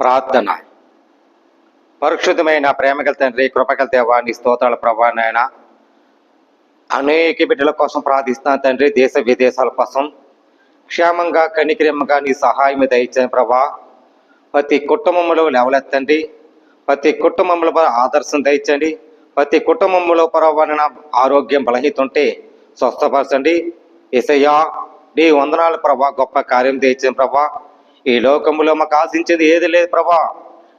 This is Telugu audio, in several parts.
ప్రార్థన. పరిశుద్ధమైన ప్రేమగల తండ్రి కృపగల దేవా నీ స్తోత్రాల ప్రభా నాయన. అనేక బిడ్డల కోసం ప్రార్థిస్తున్నాను తండ్రి దేశ విదేశాల కోసం. క్షేమంగా కనిక్రమంగా నీ సహాయం దయచని ప్రభా. ప్రతి కుటుంబంలో లేవలెత్తండి ప్రతి కుటుంబంలో ఆదర్శం దయచండి. ప్రతి కుటుంబంలో పరవన ఆరోగ్యం బలహీత ఉంటే స్వస్థపరచండి. ఎసయ్యా నీ వందనాలు ప్రభా గొప్ప కార్యం తెచ్చాను ప్రభా. ఈ లోకములో మాకు ఆశించేది ఏది లేదు ప్రభా.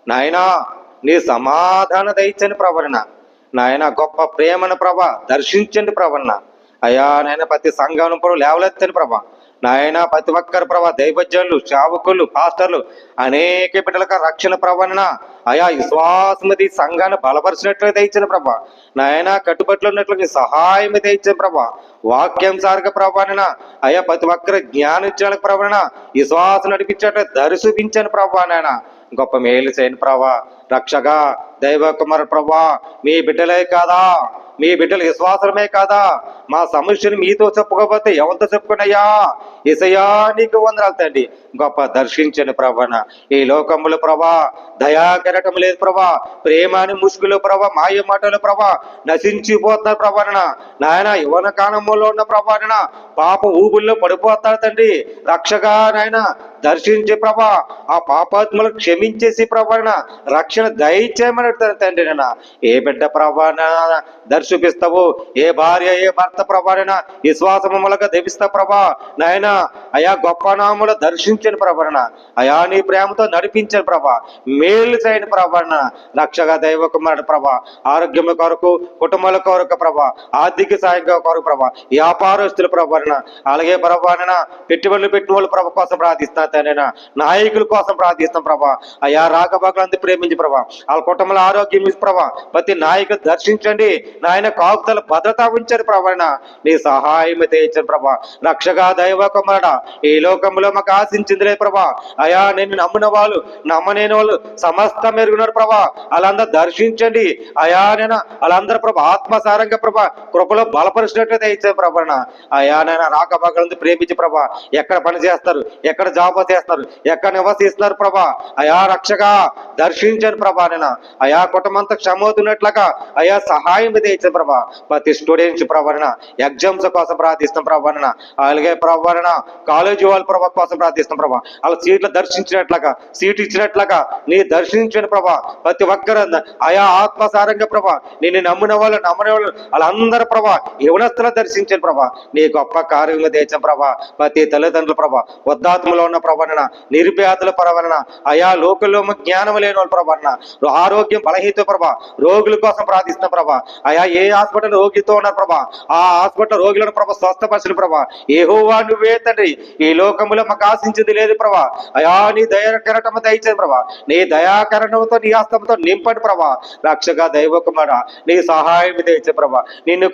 నాయనా నీ సమాధాన దయచని ప్రవరణ నాయన గొప్ప ప్రేమను ప్రభా దర్శించండి ప్రవణ అయ్యా నాయన ప్రతి సంఘం లేవలెత్తని ప్రభా. నాయన ప్రతి ఒక్కరు ప్రభా దైవజ్ఞులు సేవకులు పాస్టర్లు అనేక బిడ్డలకు రక్షణ ప్రవణ అయా విశ్వాసమది సంఘాన్ని బలపరిచినట్లు దయచిన ప్రభా. నాయన కట్టుబట్లు ఉన్నట్లు నీ సహాయం దయచిన ప్రభా. వాక్యం సారక ప్రభాన అయా ప్రతి ఒక్కరు జ్ఞానించడానికి ప్రభాన విశ్వాసం నడిపించట దర్శించని ప్రభా నాయన. గొప్ప మేలు చేయని ప్రభా. రక్షగా దైవ కుమార్ ప్రభా మీ బిడ్డలే కాదా? మీ బిడ్డల విశ్వాసమే కాదా? మా సమస్యను మీతో చెప్పుకోకపోతే ఎవరితో చెప్పుకున్నాయా ఇసయా నీకు వందరాలు తండ్రి. గొప్ప దర్శించని ప్రభన ఈ లోకములు ప్రభా దయా కెరటం లేదు ప్రభా ప్రేమాని ముసుగులు ప్రభా మాయ మాటలు ప్రభా నశించిపోతారు ప్రభాన నాయన యువన కాలంలో ఉన్న ప్రభాన పాప ఊబుల్లో పడిపోతాడు తండ్రి. రక్షగా నాయన దర్శించే ప్రభా ఆ పాపాత్మలు క్షమించేసి ప్రభాన రక్షణ దయచేయమని అడుగుతాను తండ్రి నాయన ఏ బిడ్డ ప్రభాన దర్శిపిస్తావు? ఏ భార్య ఏ భర్త ప్రభాన విశ్వాసము మూలక దేవిస్తా ప్రభా. నాయన అయా గొప్ప నాములు దర్శించని ప్రభాన అయా నీ ప్రేమతో నడిపించని ప్రభా. మేలు చేయని ప్రభాన రక్షగా దైవ కుమారుడు ప్రభా. ఆరోగ్యం కొరకు కుటుంబాల కొరకు ప్రభా. ఆర్థిక సాయం కొరకు ప్రభా. వ్యాపారస్తుల ప్రభాన అలాగే ప్రభాన పెట్టుబడులు పెట్టుబడులు ప్రభ కోసం ప్రార్థిస్తున్నా నాయకుల కోసం ప్రార్థిస్తాం ప్రభా. అయా రాకబాకులంతా ప్రేమించి ప్రభా. వాళ్ళ కుటుంబంలో ఆరోగ్యం ఇచ్చి ప్రభా. ప్రతి నాయకు దర్శించండి. నాయన కాపుతల భద్రత ఉంచండి ప్రభాన నీ సహాయం తెచ్చండి ప్రభా. రక్షగా దైవ కుమారుడా ఈ లోకంలో మాకు ఆశించింది ప్రభా. అయా నేను నమ్మిన వాళ్ళు నమ్మలేని వాళ్ళు సమస్త మెరుగున్నారు ప్రభా. వాళ్ళందరూ దర్శించండి. అయా నేను వాళ్ళందరూ ప్రభా ఆత్మసారంగా ప్రభా కృపలో బలపరిచినట్లయితే ఇచ్చే ప్రభాన అయా నేను రాకబాకలంతా ప్రేమించి ప్రభా. ఎక్కడ పని చేస్తారు? ఎక్కడ జాబ్ చేస్తారు? ఎక్కడ నివసిస్తున్నారు ప్రభా? అయా రక్షగా దర్శించండి ప్రభా నేను అయా కుటుంబంతో క్షమవుతున్నట్లుగా అయా సహాయం తెచ్చే ప్రభా. ప్రతి స్టూడెంట్స్ ప్రవరణ ఎగ్జామ్స్ కోసం ప్రార్థిస్తాం ప్రవరణ అలాగే ప్రవరణ కాలేజీ వాళ్ళ ప్రభా కోసం ప్రార్థిస్తాం ప్రభా. వాళ్ళ సీట్లు దర్శించినట్లుగా సీట్ ఇచ్చినట్లుగా నీ దర్శించిన ప్రభా. ప్రతి ఒక్కరు ఆయా ఆత్మసారంగా ప్రభా నేను నమ్మిన వాళ్ళు నమ్మని వాళ్ళు వాళ్ళందరూ ప్రభా యవనస్తులు దర్శించిన ప్రభా. నీ గొప్ప కార్యంలో దేశం ప్రభా. ప్రతి తల్లిదండ్రుల ప్రభా వద్దాత్మలో ఉన్న ప్రవరణ నిరుపేదల ప్రవరణ అయా లోకంలో జ్ఞానం లేని వాళ్ళ ప్రవరణ ఆరోగ్యం బలహీత ప్రభా. రోగుల కోసం ప్రార్థిస్తున్న ప్రభా. అయా ఏ హాస్పిటల్ రోగితో ఉన్నారు ప్రభా? ఆ హాస్పిటల్ రోగులను ప్రభా స్వస్థపరచిన ప్రభా. ఏహోవా నువ్వే తండ్రి. ఈ లోకములో మాకు ఆశించింది లేదు ప్రభా. అయా నీ దయాకరణము దయచేది ప్రభా. నీ దయాకరణంతో నీ హస్తంతో నింపండి ప్రభా. రక్షగా దైవకుమార నీ సహాయం దయచే ప్రభా. నిన్ను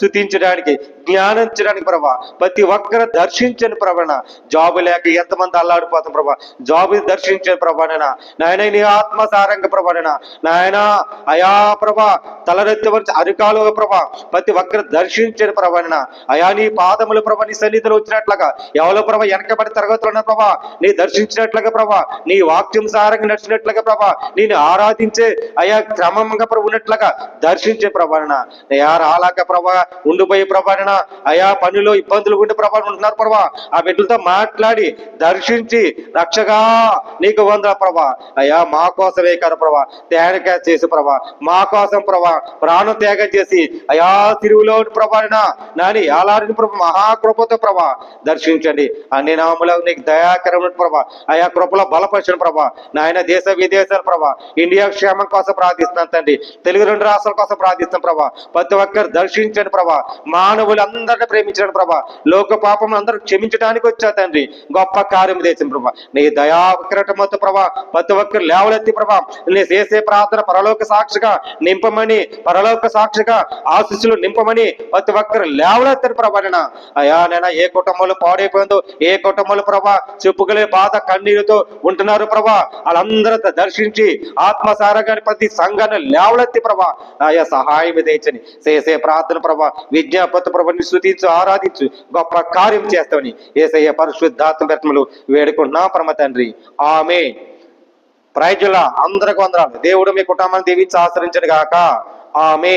శుతించడానికి జ్ఞానించడానికి ప్రభా. ప్రతి ఒక్కరు దర్శించని ప్రభణ జాబు లేక ఎంతమంది అల్లాడిపోతాం ప్రభా. జాబు దర్శించని ప్రభానైనా నాయన నీ ఆత్మసారంగ నాయన అయా ప్రభా తలరెత్తి వచ్చి అరికాలు ప్రభ ప్రతి ఒక్కరు దర్శించని ప్రభానైనా. అయా నీ పాదములు ప్రభ నీ సన్నిధిలో వచ్చినట్లుగా ఎవరో ప్రభా వెనకబడి తరగతులు ఉన్న ప్రభా నీ దర్శించినట్లుగా ప్రభ నీ వాక్యం సారంగా నడిచినట్లుగా ప్రభా నేను ఆరాధించే అయా క్రమంగా ప్రభు ఉన్నట్లుగా దర్శించే ప్రభాన అయా రాలాక ప్రభా ఉండిపోయే ప్రభాన అయా పనిలో ఇబ్బందులు ఉండే ప్రభా ఉంటున్నారు ప్రభా. ఆ బిడ్డలతో మాట్లాడి దర్శించి రక్షగా నీకు వంద ప్రభా. అయ్యా మా కోసమే కదా ప్రభా. తేగ చేసి ప్రభా. మా కోసం ప్రభా ప్రాణం త్యాగం చేసి అయా తిరువులో ప్రభా నాని అలారిని ప్రభా మహాకృపతో ప్రభా దర్శించండి. అన్ని నామములో నీకు దయాకరమైన ప్రభా. ఆయా కృపలో బలపరిచిన ప్రభా. నాయన దేశ విదేశాల ప్రభా ఇండియా క్షేమం కోసం ప్రార్థిస్తున్నాను తండ్రి. తెలుగు రెండు రాష్ట్రాల కోసం ప్రార్థిస్తున్నాం ప్రభా. ప్రతి ఒక్కరు దర్శించండి ప్రభా. మానవులు అందరిని ప్రేమించండి ప్రభా. లోక పాపం అందరూ క్షమించడానికి వచ్చా తండ్రి. గొప్ప కార్యం చేసిన ప్రభా. నీ దయా ప్రభా. ప్రతి ఒక్కరు లేవలెత్తి ప్రభా. నీ చేసే ప్రార్థన పరలోక సాక్షిగా నింపమని పరలోక సాక్షిగా ఆశిస్సులు నింపమని ప్రతి ఒక్కరు లేవలేస్తారు ప్రభా నేను అయా నేను ఏ కుటుంబంలో పాడైపోయిందో ఏ కుటుంబంలో ప్రభా చెప్పుగలే బాధ కన్నీరుతో ఉంటున్నారు ప్రభా వాళ్ళందరూ దర్శించి ఆత్మసారగా ప్రతి సంఘాన్ని లేవలెత్తి ప్రభా ఆయా సహాయం తెచ్చని చేసే ప్రార్థన ప్రభా విజ్ఞాపత ప్రభని స్థుతించు ఆరాధించు గొప్ప కార్యం చేస్తామని ఏసయ్య పరిశుద్ధాత్మ వ్యక్తులు వేడుకుంటున్నా పరమ తండ్రి. ఆమె ప్రైజుల అందరికి వందనాలు. దేవుడు మీ కుటుంబాన్ని దీవించి ఆశ్రయించడు గాక. ఆమె